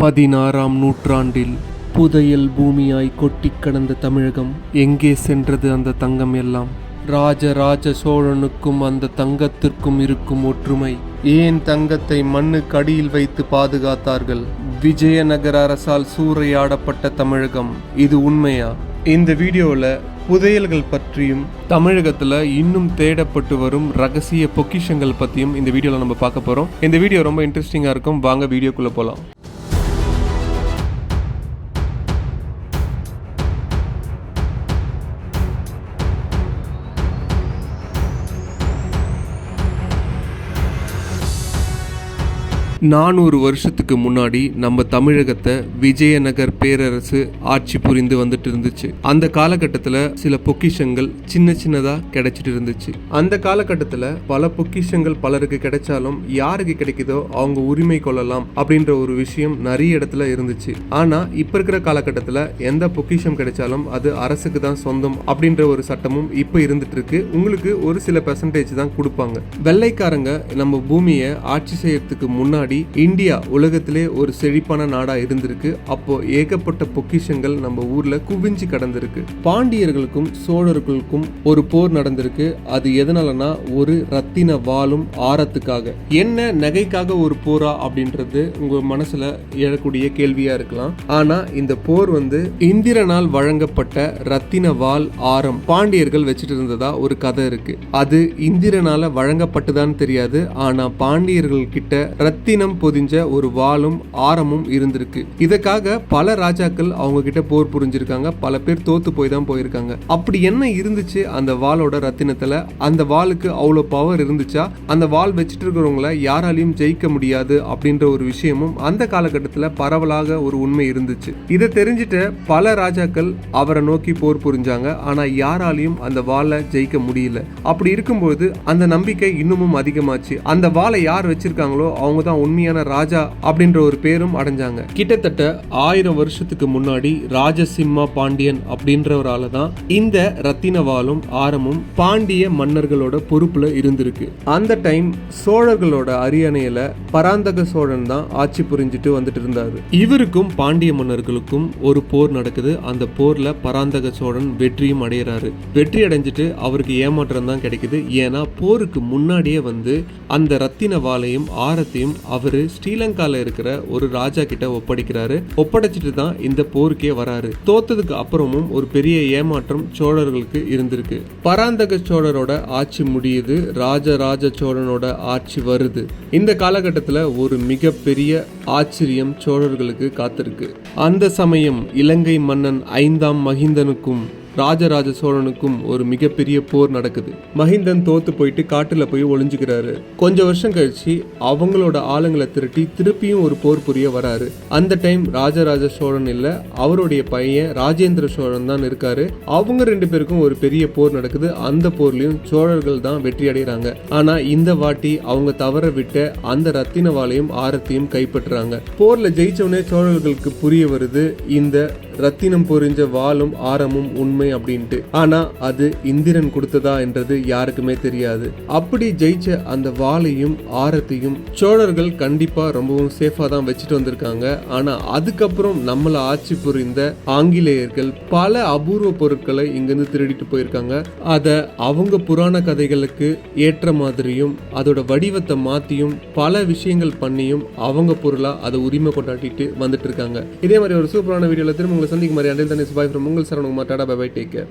பதினாறாம் நூற்றாண்டில் புதையல் பூமியாய் கொட்டிக் கடந்த தமிழகம் எங்கே சென்றது அந்த தங்கம் எல்லாம்? ராஜராஜ சோழனுக்கும் அந்த தங்கத்திற்கும் இருக்கும் ஒற்றுமை ஏன் தங்கத்தை மண்ணுக்கு அடியில் வைத்து பாதுகாத்தார்கள்? விஜயநகர அரசால் சூறையாடப்பட்ட தமிழகம் இது உண்மையா? இந்த வீடியோவில் புதையல்கள் பற்றியும் தமிழகத்தில் இன்னும் தேடப்பட்டு வரும் ரகசிய பொக்கிஷங்கள் பற்றியும் இந்த வீடியோவில் நம்ம பார்க்க போகிறோம் இந்த வீடியோ ரொம்ப இன்ட்ரெஸ்டிங்காக இருக்கும். வாங்க வீடியோக்குள்ளே போகலாம் நானூறு வருஷத்துக்கு முன்னாடி நம்ம தமிழகத்தை விஜயநகர் பேரரசு ஆட்சி புரிந்து வந்துட்டு இருந்துச்சு. அந்த காலகட்டத்தில் சில பொக்கிஷங்கள் சின்ன சின்னதாக கிடைச்சிட்டு இருந்துச்சு. அந்த காலகட்டத்தில் பல பொக்கிஷங்கள் பலருக்கு கிடைச்சாலும் யாருக்கு கிடைக்குதோ அவங்க உரிமை கொள்ளலாம் அப்படின்ற ஒரு விஷயம் நிறைய இடத்துல இருந்துச்சு. ஆனால் இப்போ இருக்கிற காலகட்டத்தில் எந்த பொக்கிஷம் கிடைச்சாலும் அது அரசுக்கு தான் சொந்தம் அப்படின்ற ஒரு சட்டமும் இப்போ இருந்துட்டு இருக்கு. உங்களுக்கு ஒரு சில பெர்சன்டேஜ் தான் கொடுப்பாங்க. வெள்ளைக்காரங்க நம்ம பூமியை ஆட்சி செய்யறதுக்கு முன்னாடி இந்தியா உலகத்திலே ஒரு செழிப்பான நாடா இருந்திருக்கு. அப்போ ஏகப்பட்ட பொக்கிஷங்கள் நம்ம ஊர்ல குவிஞ்சு கடந்திருக்கு. பாண்டியர்களுக்கும் சோழர்களுக்கும் ஒரு போர் நடந்திருக்கு. அது எதனாலனா ஒரு ரத்தின வாளும் ஆரத்துக்காக. என்ன நகைக்காக ஒரு போரா அப்படின்றது உங்க மனசுல எழக்கூடிய கேள்வியா இருக்கலாம். ஆனா இந்த போர் வந்து இந்திரனால் வழங்கப்பட்ட ரத்தின வாள் ஆரம் பாண்டியர்கள் வச்சுட்டு இருந்ததா ஒரு கதை இருக்கு. அது இந்திரனால வழங்கப்பட்டதான்னு தெரியாது. ஆனா பாண்டியர்கள் கிட்ட ரத்தின ரத்தினம் பொதிஞ்ச ஒரு வாளும் ஆரமும் இருந்திருக்கு. இதற்காக பல ராஜாக்கள் அவங்க கிட்ட போர் புரிஞ்சிருக்காங்க. பல பேர் தோத்து போய் தான் போயிருக்காங்க. அப்படி என்ன இருந்துச்சு? அந்த வாளோட ரத்தினத்துல அந்த வாளுக்கு அவ்வளோ பவர் இருந்துச்சா? அந்த வாள் வச்சுட்டு இருக்கிறவங்கள யாராலையும் ஜெயிக்க முடியாது அப்படின்ற ஒரு விஷயமும் அந்த காலகட்டத்தில் பரவலாக ஒரு உண்மை இருந்துச்சு. இதை தெரிஞ்சுட்டு பல ராஜாக்கள் அவரை நோக்கி போர் புரிஞ்சாங்க. ஆனா யாராலையும் அந்த வாளை ஜெயிக்க முடியல. அப்படி இருக்கும்போது அந்த நம்பிக்கை இன்னமும் அதிகமாச்சு. அந்த வாளை யார் வச்சிருக்காங்களோ அவங்க தான் உண்மையான ராஜா அப்படின்ற ஒரு பேரும் அடைஞ்சாங்க. கிட்டத்தட்ட ஆயிரம் வருஷத்துக்கு முன்னாடி ராஜசிம்மா பாண்டியன் அப்படின்றவரால தான் இந்த ரத்தின வாளும் ஆரமும் பாண்டிய மன்னர்களோட பொறுப்புல இருந்திருக்கு. அந்த டைம் சோழர்களோட அரியணையில பராந்தக சோழன் தான் ஆட்சி புரிஞ்சுட்டு வந்துட்டு இருந்தாரு. இவருக்கும் பாண்டிய மன்னர்களுக்கும் ஒரு போர் நடக்குது. அந்த போர்ல பராந்தக சோழன் வெற்றியும் அடையிறாரு. வெற்றி அடைஞ்சிட்டு அவருக்கு ஏமாற்றம் தான் கிடைக்குது. ஏன்னா போருக்கு முன்னாடியே வந்து அந்த ரத்தின வாளையும் ஆரத்தையும் அவர் ஸ்ரீலங்கால இருக்கிற ஒரு ராஜா கிட்ட ஒப்படைக்கிறாரு. ஒப்படைச்சிட்டு தான் இந்த போருக்கே வராரு. தோத்ததுக்கு அப்புறமும் ஒரு பெரிய ஏமாற்றம் சோழர்களுக்கு இருந்திருக்கு. பராந்தக சோழரோட ஆட்சி முடியுது. ராஜராஜ சோழனோட ஆட்சி வருது. இந்த காலகட்டத்தில் ஒரு மிகப்பெரிய ஆச்சரியம் சோழர்களுக்கு காத்திருக்கு. அந்த சமயம் இலங்கை மன்னன் ஐந்தாம் மகிந்தனுக்கும் ராஜராஜ சோழனுக்கும் ஒரு மிகப்பெரிய போர் நடக்குது. மஹிந்தன் தோத்து போயிட்டு காட்டுல போய் ஒளிஞ்சுக்கிறாரு. கொஞ்ச வருஷம் கழிச்சு அவங்களோட ஆளுங்களை திரட்டி திருப்பியும் ஒரு போர் புரிய வராரு. அந்த டைம் ராஜராஜ சோழன் இல்ல அவருடைய பையன் ராஜேந்திர சோழன் தான் இருக்காரு. அவங்க ரெண்டு பேருக்கும் ஒரு பெரிய போர் நடக்குது. அந்த போர்லயும் சோழர்கள் தான் வெற்றி அடைகிறாங்க ஆனா இந்த வாட்டி அவங்க தவற விட்ட அந்த ரத்தின வாளையும் ஆரத்தையும் கைப்பற்றுறாங்க. போர்ல ஜெயிச்சவனே சோழர்களுக்கு புரிய வருது. இந்த ரத்தினம் பொறிஞ்ச வாளும் ஆரமும் உண்மை அப்படின்ட்டு. ஆனா அது இந்திரன் கொடுத்ததா என்றது யாருக்குமே தெரியாது. அப்படி ஜெயிச்ச அந்த வாளையும் ஆரத்தையும் சோழர்கள் கண்டிப்பா ரொம்பவும் சேஃபா தான் வச்சுட்டு வந்திருக்காங்க. ஆனா அதுக்கப்புறம் நம்மள ஆட்சி புரிந்த ஆங்கிலேயர்கள் பல அபூர்வ பொருட்களை இங்கிருந்து திருடிட்டு போயிருக்காங்க. அதை அவங்க புராண கதைகளுக்கு ஏற்ற மாதிரியும் அதோட வடிவத்தை மாத்தியும் பல விஷயங்கள் பண்ணியும் அவங்க பொருளா அதை உரிமை கொண்டாட்டிட்டு வந்துட்டு இருக்காங்க. இதே மாதிரி ஒரு சூப்பரான வீடியோல திரும்ப சந்திக்கும் மாதிரி அண்டில் தானே பாய் ஃப்ரம் உங்கள் Saranakumar tata bye bye take care